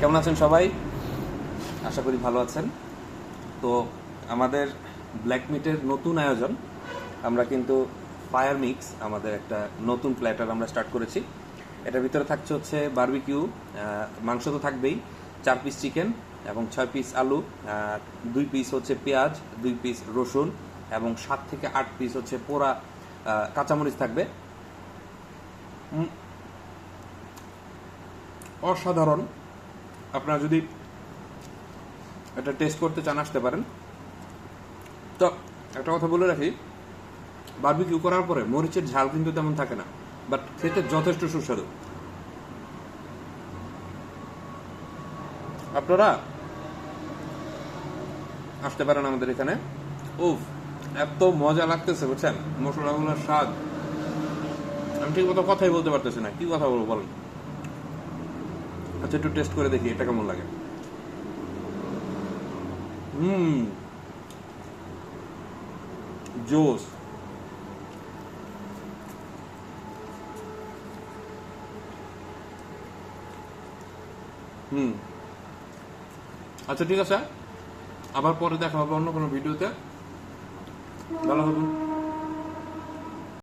কেমন আছেন সবাই? আশা করি ভালো আছেন। তো আমাদের ব্ল্যাক মিটের নতুন আয়োজন। আমরা কিন্তু ফায়ার মিক্স আমাদের একটা নতুন প্ল্যাটার আমরা স্টার্ট করেছি। এটার ভিতরে থাকছে হচ্ছে বার্বিকিউ মাংস তো থাকবেই, চার পিস চিকেন এবং ছয় পিস আলু দুই পিস হচ্ছে পেঁয়াজ, দুই পিস রসুন এবং সাত থেকে আট পিস হচ্ছে পোড়া কাঁচামরিচ থাকবে। অসাধারণ। আপনারা যদি এটা টেস্ট করতে চান, আসতে পারেন। তো একটা কথা বলে রাখি বারবিকিউ করার পরে মরিচের ঝাল কিন্তু তেমন থাকে না বাট খেতে যথেষ্ট সুস্বাদু। আপনারা আসতে পারেন আমাদের এখানে। উফ, এত মজা লাগতেছে, বুঝছেন? মশলাগুলোর স্বাদ। আমি ঠিক মতো কথাই বলতে পারতেছি না, কি কথা বলব বলেন? আচ্ছা একটু টেস্ট করে দেখি, এটা কেমন লাগে? হুম। জোস। হুম। আচ্ছা ঠিক আছে। আবার পরে দেখা হবে অন্য কোনো ভিডিওতে। ভালো থাকুন।